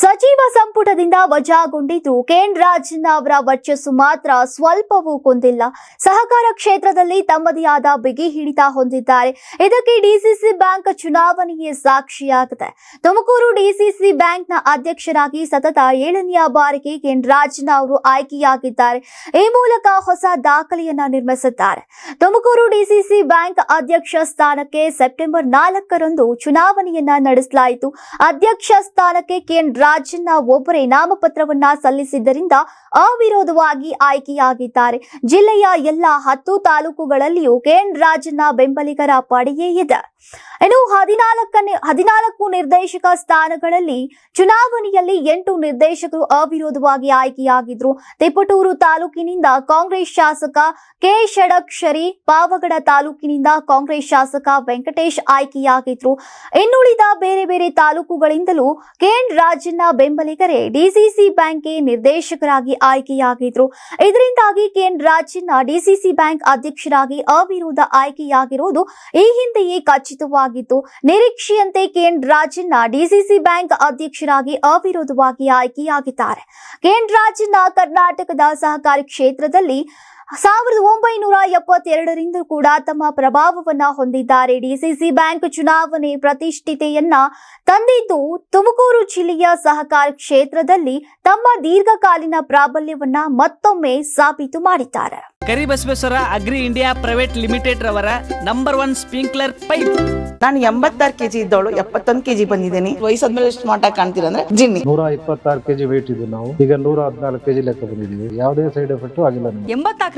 ಸಚಿವ ಸಂಪುಟದಿಂದ ವಜಾಗೊಂಡಿದ್ದು ಕೆಎನ್ ರಾಜಣ್ಣ ಅವರ ವರ್ಚಸ್ಸು ಮಾತ್ರ ಸ್ವಲ್ಪವೂ ಕುಂದಿಲ್ಲ. ಸಹಕಾರ ಕ್ಷೇತ್ರದಲ್ಲಿ ತಮ್ಮದೇ ಆದ ಬಿಗಿ ಹಿಡಿತ ಹೊಂದಿದ್ದಾರೆ. ಇದಕ್ಕೆ ಡಿಸಿಸಿ ಬ್ಯಾಂಕ್ ಚುನಾವಣೆಯೇ ಸಾಕ್ಷಿಯಾಗಿದೆ. ತುಮಕೂರು ಡಿಸಿಸಿ ಬ್ಯಾಂಕ್ನ ಅಧ್ಯಕ್ಷರಾಗಿ ಸತತ ಏಳನೆಯ ಬಾರಿಗೆ ಕೆಎನ್ ರಾಜಣ್ಣ ಅವರು ಆಯ್ಕೆಯಾಗಿದ್ದಾರೆ. ಈ ಮೂಲಕ ಹೊಸ ದಾಖಲೆಯನ್ನ ನಿರ್ಮಿಸಿದ್ದಾರೆ. ತುಮಕೂರು ಡಿಸಿಸಿ ಬ್ಯಾಂಕ್ ಅಧ್ಯಕ್ಷ ಸ್ಥಾನಕ್ಕೆ ಸೆಪ್ಟೆಂಬರ್ ನಾಲ್ಕರಂದು ಚುನಾವಣೆಯನ್ನ ನಡೆಸಲಾಯಿತು. ಅಧ್ಯಕ್ಷ ಸ್ಥಾನಕ್ಕೆ ಕೆಎನ್ ರಾಜಣ್ಣ ಒಬ್ಬರೇ ನಾಮಪತ್ರವನ್ನ ಸಲ್ಲಿಸಿದ್ದರಿಂದ ಅವಿರೋಧವಾಗಿ ಆಯ್ಕೆಯಾಗಿದ್ದಾರೆ. ಜಿಲ್ಲೆಯ ಎಲ್ಲ ಹತ್ತು ತಾಲೂಕುಗಳಲ್ಲಿಯೂ ಕೆಎನ್ ರಾಜಣ್ಣ ಬೆಂಬಲಿಗರ ಪಡೆಯೇ ಇದೆ. ಇನ್ನು ಹದಿನಾಲ್ಕನೇ, ಹದಿನಾಲ್ಕು ನಿರ್ದೇಶಕ ಸ್ಥಾನಗಳಲ್ಲಿ ಚುನಾವಣೆಯಲ್ಲಿ ಎಂಟು ನಿರ್ದೇಶಕರು ಅವಿರೋಧವಾಗಿ ಆಯ್ಕೆಯಾಗಿದ್ರು. ತಿಪಟೂರು ತಾಲೂಕಿನಿಂದ ಕಾಂಗ್ರೆಸ್ ಶಾಸಕ ಕೆ ಷಡಕ್ಷರಿ, ಪಾವಗಡ ತಾಲೂಕಿನಿಂದ ಕಾಂಗ್ರೆಸ್ ಶಾಸಕ ವೆಂಕಟೇಶ್ ಆಯ್ಕೆಯಾಗಿದ್ರು. ಇನ್ನುಳಿದ ಬೇರೆ ಬೇರೆ ತಾಲೂಕುಗಳಿಂದಲೂ ಕೆಎನ್ ರಾಜಣ್ಣ ಬೆಂಬಲಿಗರೇ ಡಿಸಿಸಿ ಬ್ಯಾಂಕ್ಗೆ ನಿರ್ದೇಶಕರಾಗಿ ಆಯ್ಕೆಯಾಗಿದ್ರು. ಇದರಿಂದಾಗಿ ಕೆಎನ್ ರಾಜಣ್ಣ ಡಿಸಿಸಿ ಬ್ಯಾಂಕ್ ಅಧ್ಯಕ್ಷರಾಗಿ ಅವಿರೋಧ ಆಯ್ಕೆಯಾಗಿರುವುದು ಈ ಹಿಂದೆಯೇ ಖಚಿತವಾಗಿತ್ತು. ನಿರೀಕ್ಷೆಯಂತೆ ಕೆಎನ್ ರಾಜಣ್ಣ ಡಿಸಿಸಿ ಬ್ಯಾಂಕ್ ಅಧ್ಯಕ್ಷರಾಗಿ ಅವಿರೋಧವಾಗಿ ಆಯ್ಕೆಯಾಗಿದ್ದಾರೆ. ಕೆಎನ್ ರಾಜಣ್ಣ ಕರ್ನಾಟಕದ ಸಹಕಾರಿ ಕ್ಷೇತ್ರದಲ್ಲಿ ಸಾವಿರದ ಒಂಬೈನೂರ ಎಪ್ಪತ್ತೆರಡರಿಂದ ಕೂಡ ತಮ್ಮ ಪ್ರಭಾವವನ್ನ ಹೊಂದಿದ್ದಾರೆ. ಡಿಸಿಸಿ ಬ್ಯಾಂಕ್ ಚುನಾವಣೆ ಪ್ರತಿಷ್ಠಿತೆಯನ್ನ ತಂದಿದ್ದು ತುಮಕೂರು ಜಿಲ್ಲೆಯ ಸಹಕಾರ ಕ್ಷೇತ್ರದಲ್ಲಿ ತಮ್ಮ ದೀರ್ಘಕಾಲೀನ ಪ್ರಾಬಲ್ಯವನ್ನ ಮತ್ತೊಮ್ಮೆ ಸಾಬೀತು ಮಾಡಿದ್ದಾರೆ. Karibasaveshwara agri India private limited ರವರ ನಂಬರ್ ಒನ್ ಸ್ಪ್ರಿಂಕ್ಲರ್ ಪೈಪ್. ನಾನು ಎಂಬತ್ತಾರು ಕೆಜಿ ಇದ್ದವಳು ಎಪ್ಪತ್ತೊಂದು ಕೆಜಿ ಬಂದಿದ್ದೀನಿ. ವಯಸ್ಸಾದ್ಮೇಲೆ ಸ್ಮಾರ್ಟ್ ಆಗಿ ಕಾಣ್ತೀರ ಅಂದ್ರೆ ಜಿನ್ನಿ. ನೂರ ಇಪ್ಪತ್ತಾರು ಕೆಜಿ ವೇಟ್ ಇದ್ದೀವಿ ನಾವು. ಈಗ ನೂರ ಹದಿನಾಲ್ಕು ಕೆಜಿ ಲೆಕ್ಕ ಬಂದಿದ್ದೀವಿ. ಯಾವುದೇ ಸೈಡ್ ಎಫೆಕ್ಟ್ ಆಗಿಲ್ಲ ನಮಗೆ.